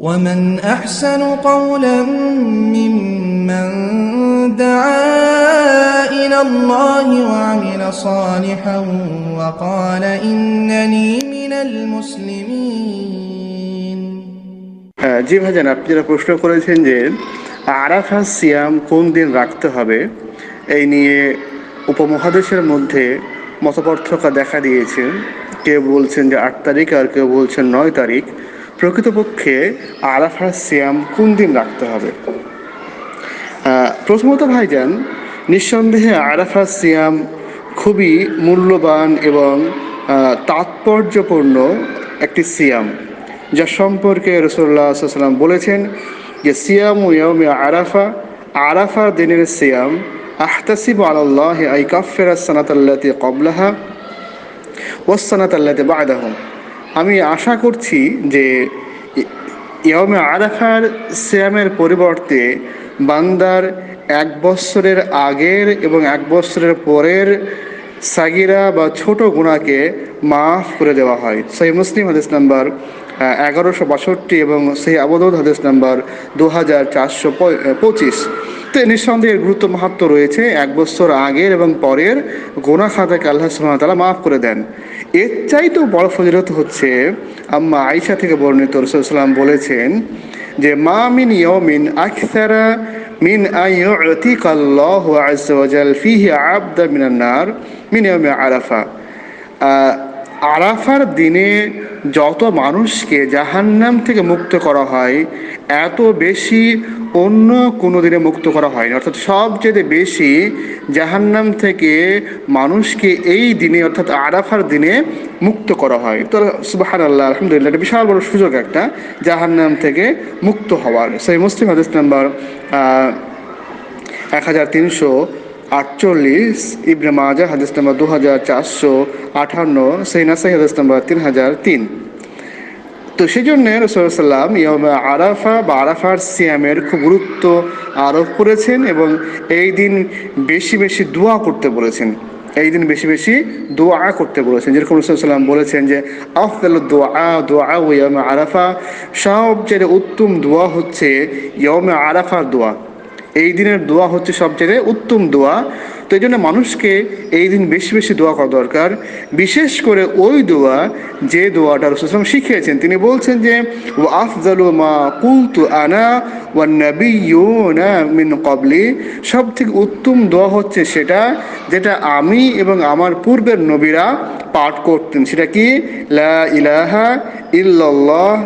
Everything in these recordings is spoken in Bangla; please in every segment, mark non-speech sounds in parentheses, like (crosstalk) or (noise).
ومن أحسن قولا ممن دعا إلى الله وعمل صالحا وقال إنني من المسلمين হ্যাঁ, জি ভাইজান আপনি যারা প্রশ্ন করেছেন যে আরাফা সিয়াম কোন দিন রাখতে হবে এই নিয়ে উপমহাদেশের মধ্যে মতপার্থক্য দেখা দিয়েছে কেউ বলছেন যে আট তারিখ আর কেউ বলছেন নয় তারিখ প্রকৃতপক্ষে আরাফা সিয়াম কোন দিন রাখতে হবে? প্রথমত ভাইজান, নিঃসন্দেহে আরাফা সিয়াম খুবই মূল্যবান এবং তাৎপর্যপূর্ণ একটি সিয়াম, যা সম্পর্কে রসুল্লাহ সাল্লাম বলেছেন যে, সিয়াম ইয়মে আরাফা আরাফা দিনের সিয়াম, আহতাসিব আল্লাহ আই কাফের সানাতাল্লাতি কবলাহা ওসানাত আল্লাতে বাদাহম আমি আশা করছি যে ইয়মে আরাফার সিয়ামের পরিবর্তে বান্দার এক বৎসরের আগের এবং এক বছরের পরের সাগিরা বা ছোট গুণাকে মাফ করে দেওয়া হয়। সেই মুসলিম হাদিস নাম্বার এগারোশো বাষট্টি এবং সেই আবদৌদ হাদিস নাম্বার দু হাজার চারশো পঁচিশ তো নিঃসন্দেহে গুরুত্ব মাহাত্ম রয়েছে। এক বছর আগের এবং পরের গোনা খাতাকে আল্লাহ ওয়া মাফ করে দেন। এর চাইতেও বড় ফজিলত হচ্ছে, আম্মা আয়েশা থেকে বর্ণিত রসুলাম বলেছেন যে, মা মিন ইয়মিন আকসারা মিন আইয়ুতিকাল্লাহু আযজা ওয়া জাল ফিহি আবদা মিনান নার মিন ইয়াউমি আরাফা। আরাফার দিনে যত মানুষকে জাহান্নাম থেকে মুক্ত করা হয়, এত বেশি অন্য কোনো দিনে মুক্ত করা হয় না অর্থাৎ সবচেয়ে বেশি জাহান্নাম থেকে মানুষকে এই দিনে, অর্থাৎ আরাফার দিনে মুক্ত করা হয়। তো সুবাহান আল্লাহ আলহামদুলিল্লাহ, এটা বিশাল বড় সুযোগ একটা জাহান্নাম থেকে মুক্ত হওয়ার। সেই মুসলিম হাদিস নাম্বার এক হাজার তিনশো আটচল্লিশ, ইবনে মাজা হাদিস নাম্বার দু হাজার চারশো আঠান্ন সেই নাসাই হাদিস নাম্বার তিন। হাজার তিন তো সেই জন্য রসুলাম ইয়মে আরাফা, বা আরাফার সিয়ামের খুব গুরুত্ব আরোপ করেছেন এবং এই দিন বেশি বেশি দোয়া করতে বলেছেন। এই দিন বেশি বেশি দোয়া করতে বলেছেন। যেরকম রসুলাম বলেছেন যে, আফদাল দোয়া দোয়া ইয়মে আরাফা। সবচেয়ে উত্তম দোয়া হচ্ছে ইয়মে আরাফার দোয়া। এই দিনের দোয়া হচ্ছে সবচেয়ে উত্তম দোয়া। তো এই জন্য মানুষকে এই দিন বেশি বেশি দোয়া করা দরকার। বিশেষ করে ওই দোয়া যে দোয়াটা রসুলাম শিখিয়েছেন। তিনি বলছেন যে ও আফজালু মা কুলতু আনা ওয়া নাবিয়ুনা মিন কবলি সব থেকে উত্তম দোয়া হচ্ছে সেটা, যেটা আমি এবং আমার পূর্বের নবীরা পাঠ করতেন। সেটা কি? লা ইলাহা ইল্লাল্লাহ,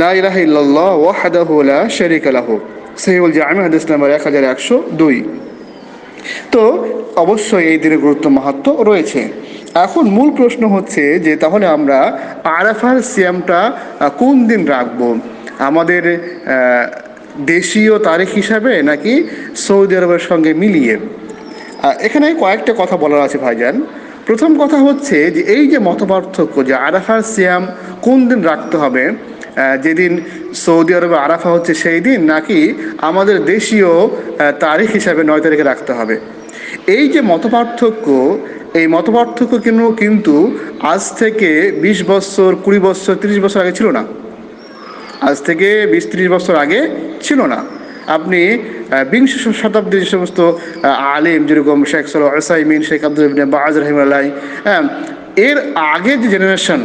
লা ইলাহা ইল্লাল্লাহ ওয়াহদাহু লা শারীকা লাহু। সহিউল জামি, হাদিস নাম্বার এক হাজার একশো দুই। তো অবশ্যই এই দিনের গুরুত্ব মাহাত্ম রয়েছে। এখন মূল প্রশ্ন হচ্ছে যে, তাহলে আমরা আরাফার সিয়ামটা কোন দিন রাখব? আমাদের দেশীয় তারিখ হিসাবে নাকি সৌদি আরবের সঙ্গে মিলিয়ে? এখানে কয়েকটা কথা বলার আছে ভাইজান। প্রথম কথা হচ্ছে যে, এই যে মতপার্থক্য যে আরাফার সিয়াম কোন দিন রাখতে হবে যেদিন সৌদি আরবে আরাফা হচ্ছে সেই দিন নাকি আমাদের দেশীয় তারিখ হিসাবে নয় তারিখে রাখতে হবে। এই যে মতপার্থক্য, এই মতপার্থক্য কিন্তু কিন্তু আজ থেকে বিশ বছর, কুড়ি বছর, তিরিশ বছর আগে ছিল না। আজ থেকে বিশ, ত্রিশ বছর আগে ছিল না। আপনি বিংশ শতাব্দীর যে সমস্ত আলিম যেরকম শেখ সাল আসাইমিন শেখ আব্দুল ইবনে বাজ রহিমাল্লাহ হ্যাঁ এর আগের যে জেনারেশন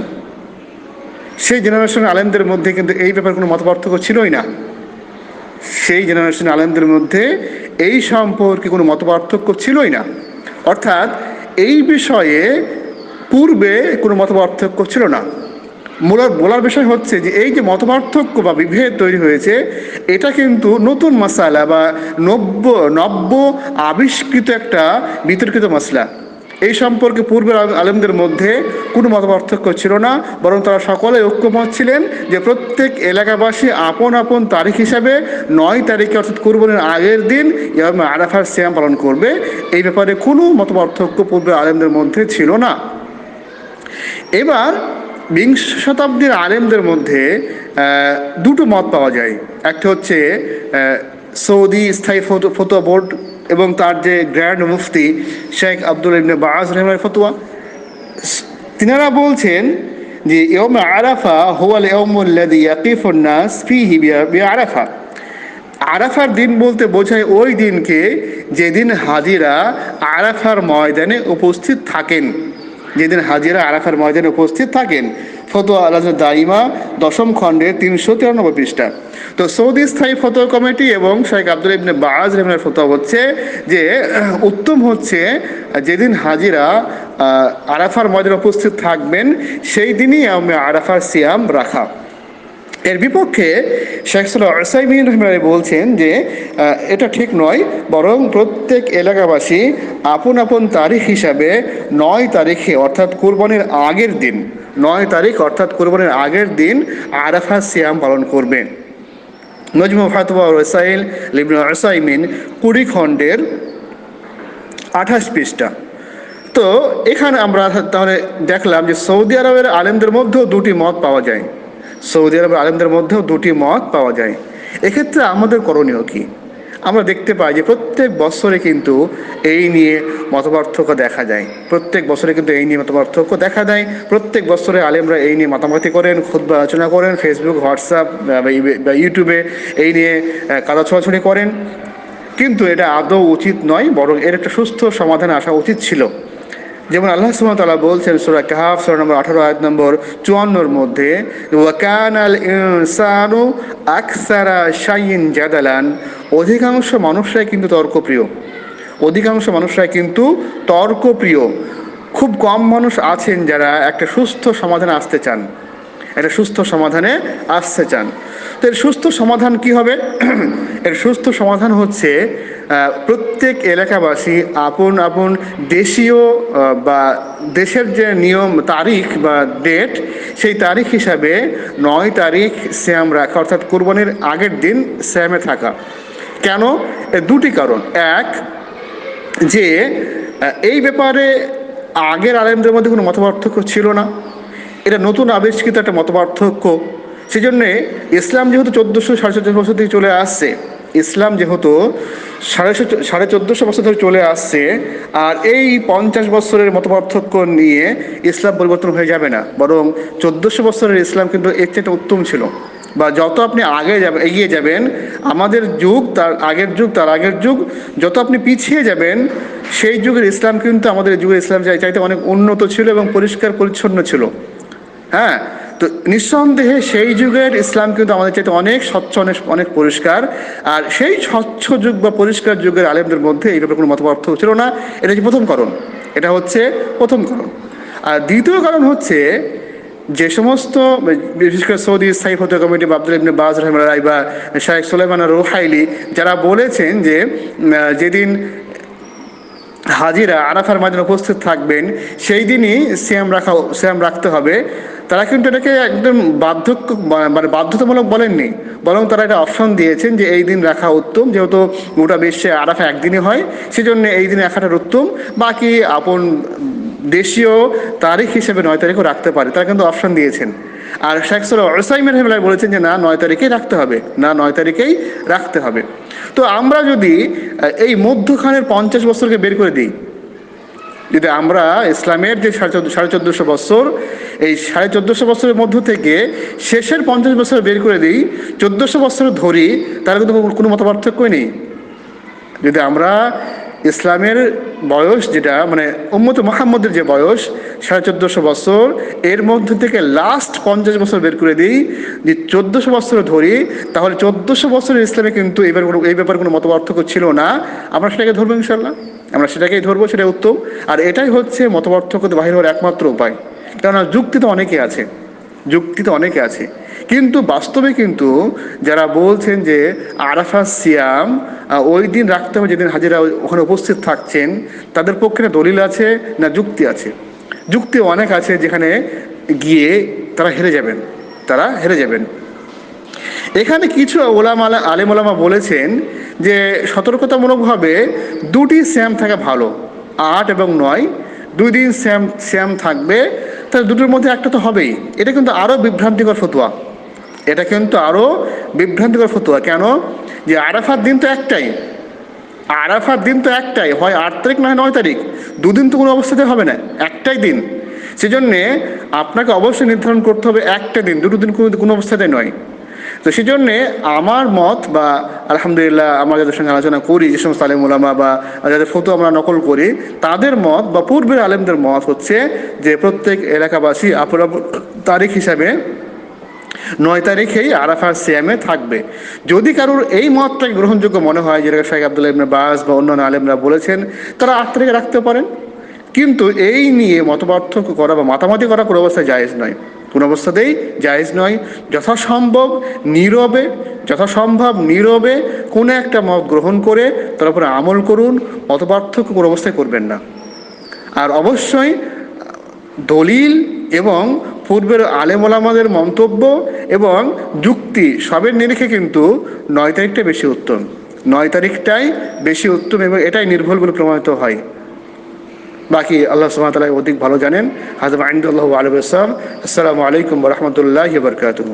সেই জেনারেশন আলেমদের মধ্যে কিন্তু এই ব্যাপারে কোনো মতপার্থক্য ছিলই না। সেই জেনারেশন আলেমদের মধ্যে এই সম্পর্কে কোনো মতপার্থক্য ছিলই না। অর্থাৎ এই বিষয়ে পূর্বে কোনো মতপার্থক্য ছিল না। মূলত বলার বিষয় হচ্ছে যে এই যে মতপার্থক্য বা বিভেদ তৈরি হয়েছে, এটা কিন্তু নতুন মশালা বা নব্য নব্য আবিষ্কৃত একটা বিতর্কিত মশলা এই সম্পর্কে পূর্বের আলেমদের মধ্যে কোনো মতপার্থক্য ছিল না, বরং তারা সকলে ঐক্যমত ছিলেন যে প্রত্যেক এলাকাবাসী আপন আপন তারিখ হিসাবে নয় তারিখে, অর্থাৎ কুরবানির আগের দিন ইয়ামে আরাফার সিয়াম পালন করবে। এই ব্যাপারে কোনো মতপার্থক্য পূর্বের আলেমদের মধ্যে ছিল না। এবার বিংশ শতাব্দীর আলেমদের মধ্যে দুটো মত পাওয়া যায়। একটা হচ্ছে সৌদি স্থায়ী ফতো- ফতোয়া বোর্ড এবং তার যে grand Mufti Sheikh Abdul ibn Baz রহমানের ফতোয়া তিনারা বলছেন যে ইয়ম আরাফা হুয়াল ইয়মুল্লাদি ইয়াকিফুন নাস ফিহি বিআরাফা আরাফার দিন বলতে বোঝায় ওই দিনকে যেদিন হাজিরা আরাফার ময়দানে উপস্থিত থাকেন। যেদিন হাজিরা আরাফার ময়দানে উপস্থিত থাকেন ফতোয়া আলাজ দাইমা দশম খণ্ডের তিনশো তিরানব্বই পৃষ্ঠা। তো সৌদি স্থায়ী ফতোয়া কমিটি এবং শেখ আব্দুল ইবনে বাজ রহমানের ফতোয়া হচ্ছে যে, উত্তম হচ্ছে যেদিন হাজিরা আরাফার ময়দানে উপস্থিত থাকবেন, সেই দিনই আমি আরাফার সিয়াম রাখা। এর বিপক্ষে শেখ সাল্লাহ আসাইমিন রহমান বলছেন যে এটা ঠিক নয়, বরং প্রত্যেক এলাকাবাসী আপন আপন তারিখ হিসাবে নয় তারিখে, অর্থাৎ কুরবানির আগের দিন নয় তারিখ, অর্থাৎ কুরবানির আগের দিন আরাফা সিয়াম পালন করবেন নজমু ফাতওয়া রসাইল লিবন আসাইমিন কুড়ি খণ্ডের আঠাশ পৃষ্ঠা। তো এখানে আমরা তাহলে দেখলাম যে সৌদি আরবের আলেমদের মধ্যেও দুটি মত পাওয়া যায়। সৌদি আরবের আলেমদের মধ্যেও দুটি মত পাওয়া যায়। এক্ষেত্রে আমাদের করণীয় কি? আমরা দেখতে পাই যে প্রত্যেক বছরে কিন্তু এই নিয়ে মতপার্থক্য দেখা যায়। প্রত্যেক বছরে কিন্তু এই নিয়ে মতপার্থক্য দেখা দেয়। প্রত্যেক বছরে আলেমরা এই নিয়ে মাতামাতি করেন খুদ্ আলোচনা করেন ফেসবুক হোয়াটসঅ্যাপ বা ইউটিউবে এই নিয়ে কাদা ছোঁয়াছুঁড়ি করেন। কিন্তু এটা আদৌ উচিত নয়, বরং এর একটা সুস্থ সমাধান আসা উচিত ছিল। যেমন আল্লাহ সুবহানাহু বলছেন সূরা কাহাফ, সূরা নম্বর আঠারো, আয়াত নম্বর চুয়ান্নর মধ্যে ওয়াকান আল ইনসানু আকসারা শাইন জাদালান। অধিকাংশ মানুষরাই কিন্তু তর্কপ্রিয়। অধিকাংশ মানুষরাই কিন্তু তর্কপ্রিয়। খুব কম মানুষ আছেন যারা একটা সুস্থ সমাধানে আসতে চান। একটা সুস্থ সমাধানে আসতে চান। তো এর সুস্থ সমাধান কি হবে? (clears throat) এর সুস্থ সমাধান হচ্ছে প্রত্যেক এলাকাবাসী আপন আপন দেশীয় বা দেশের যে নিয়ম, তারিখ বা ডেট সেই তারিখ হিসাবে নয় তারিখ শ্যাম রাখা, অর্থাৎ কোরবানির আগের দিন শ্যামে থাকা। কেন? দুটি কারণ। এক, যে এই ব্যাপারে আগের আলেমদের মধ্যে কোনো মতপার্থক্য ছিল না। এটা নতুন আবিষ্কৃত একটা মতপার্থক্য। সেই জন্যে ইসলাম যেহেতু চোদ্দোশো, সাড়ে চোদ্দোশো বছর থেকে চলে আসছে, ইসলাম যেহেতু সাড়ে সাড়ে চোদ্দোশো বছর ধরে চলে আসছে, আর এই পঞ্চাশ বছরের মতপার্থক্য নিয়ে ইসলাম পরিবর্তন হয়ে যাবে না। বরং চোদ্দোশো বছরের ইসলাম কিন্তু এর চেয়ে উত্তম ছিল। বা যত আপনি আগে যাবেন এগিয়ে যাবেন, আমাদের যুগ তার, আগের যুগ তার আগের যুগ, যত আপনি পিছিয়ে যাবেন, সেই যুগের ইসলাম কিন্তু আমাদের যুগের ইসলাম চাই- চাইতে অনেক উন্নত ছিল এবং পরিষ্কার পরিচ্ছন্ন ছিল। হ্যাঁ তো নিঃসন্দেহে সেই যুগের ইসলাম কিন্তু আমাদের চাইতে অনেক স্বচ্ছ, অনেক অনেক পরিষ্কার। আর সেই স্বচ্ছ যুগ বা পরিষ্কার যুগের আলেমদের মধ্যে এই ব্যাপারে কোনো মতপার্থক্য ছিল না। এটা হচ্ছে প্রথম কারণ। এটা হচ্ছে প্রথম কারণ। আর দ্বিতীয় কারণ হচ্ছে যে সমস্ত, বিশেষ করে সৌদি স্থায়ী ফতোয়া কমিটি বা আব্দুল ইবনে বাজ রহমান রাই বা শাহেখ সোলেমান রোহাইলি, যারা বলেছেন যে যেদিন হাজিরা আরাফার মাঝে উপস্থিত থাকবেন, সেই দিনই শ্যাম রাখা শ্যাম রাখতে হবে। তারা কিন্তু এটাকে একদম বার্ধক্য মানে বাধ্যতামূলক বলেননি, বরং তারা এটা অপশন দিয়েছেন যে এই দিন রাখা উত্তম, যেহেতু গোটা বিশ্বে আরাফা একদিনই হয়, সেজন্য এই দিনে রাখাটা উত্তম। বাকি আপন দেশীয় তারিখ হিসেবে নয় তারিখও রাখতে পারে, তারা কিন্তু অপশন দিয়েছেন। আর শেখ সাল ওসাইমের হেমলাই বলেছেন যে, না, নয় তারিখেই রাখতে হবে। না, নয় তারিখেই রাখতে হবে। তো আমরা যদি এই মধ্যখানের পঞ্চাশ বছরকে বের করে দিই, যদি আমরা ইসলামের যে সাড়ে চোদ্দ, সাড়ে চোদ্দোশো বছর, এই সাড়ে চোদ্দোশো বছরের মধ্য থেকে শেষের পঞ্চাশ বছর বের করে দিই, চোদ্দোশো বছর ধরি তার কিন্তু কোনো- কোনো মত পার্থক্যই নেই। যদি আমরা ইসলামের বয়স যেটা মানে উম্মত মোহাম্মদের যে বয়স, সাড়ে চোদ্দোশো বছর, এর মধ্যে থেকে লাস্ট পঞ্চাশ বছর বের করে দিই, যে চোদ্দোশো বছর ধরি, তাহলে চোদ্দোশো বছরের ইসলামে কিন্তু এবার কোনো, এই ব্যাপারে কোনো মতপার্থক্য ছিল না। আমরা সেটাকে ধরবো ইনশাল্লাহ আমরা সেটাকেই ধরবো সেটা উত্তম। আর এটাই হচ্ছে মতপার্থক্য বাহির হওয়ার একমাত্র উপায়। কেননা যুক্তি তো অনেকে আছে। যুক্তি তো অনেকে আছে। কিন্তু বাস্তবে কিন্তু যারা বলছেন যে আরাফা সিয়াম ওই দিন রাখতে হবে যেদিন হাজিরা ওখানে উপস্থিত থাকছেন, তাদের পক্ষে না দলিল আছে, না যুক্তি আছে। যুক্তি অনেক আছে যেখানে গিয়ে তারা হেরে যাবেন, তারা হেরে যাবেন। এখানে কিছু ওলামালা আলেম ওলামা বলেছেন যে সতর্কতামূলকভাবে দুটি স্যাম থাকা ভালো, আট এবং নয়। দুই দিন স্যাম স্যাম থাকবে, তাহলে দুটোর মধ্যে একটা তো হবেই। এটা কিন্তু আরও বিভ্রান্তিকর ফতুয়া। এটা কিন্তু আরও বিভ্রান্তিকর ফতুয়া। কেন? যে আরাফার দিন তো একটাই। আরাফার দিন তো একটাই। হয় আট তারিখ না নয় তারিখ। দুদিন তো কোনো অবস্থাতে হবে না। একটাই দিন। সেজন্যে আপনাকে অবশ্যই নির্ধারণ করতে হবে একটা দিন। দুটো দিন কোনো কোনো অবস্থাতে নয়। তো সেই জন্যে আমার মত বা আলহামদুলিল্লাহ আমরা যাদের সঙ্গে আলোচনা করি, যে সমস্ত আলেম ওলামা বা যাদের ফটো আমরা নকল করি, তাদের মত বা পূর্বের আলেমদের মত হচ্ছে যে প্রত্যেক এলাকাবাসী আপন তারিখ হিসাবে নয় তারিখেই আরাফার সিয়ামে থাকবে। যদি কারোর এই মতটাই গ্রহণযোগ্য মনে হয় যেটা শাহেখ আবদুল্লাহ ইবনে বাস বা অন্যান্য আলেমরা বলেছেন, তারা আট তারিখে রাখতে পারেন। কিন্তু এই নিয়ে মতপার্থক্য করা বা মাতামাতি করা কোনো অবস্থায় জায়েজ নয়। কোনো অবস্থাতেই জায়েজ নয়। যথাসম্ভব নীরবে যথাসম্ভব নীরবে কোনো একটা মত গ্রহণ করে তার উপরে আমল করুন, মতপার্থক্য কোনো অবস্থায় করবেন না। আর অবশ্যই দলিল এবং পূর্বের আলেমলামাদের মন্তব্য এবং যুক্তি সবের নিরিখে কিন্তু নয় তারিখটা বেশি উত্তম। নয় তারিখটাই বেশি উত্তম এবং এটাই নির্ভুল বলে প্রমাণিত হয়। বাকি আল্লাহ সুবহানাহু অধিক ভালো জানেন। হাজার আইন্দুল্লাহ আলু আসসালাম আলাইকুম রহমতুল্লাহ বরকাতুহ।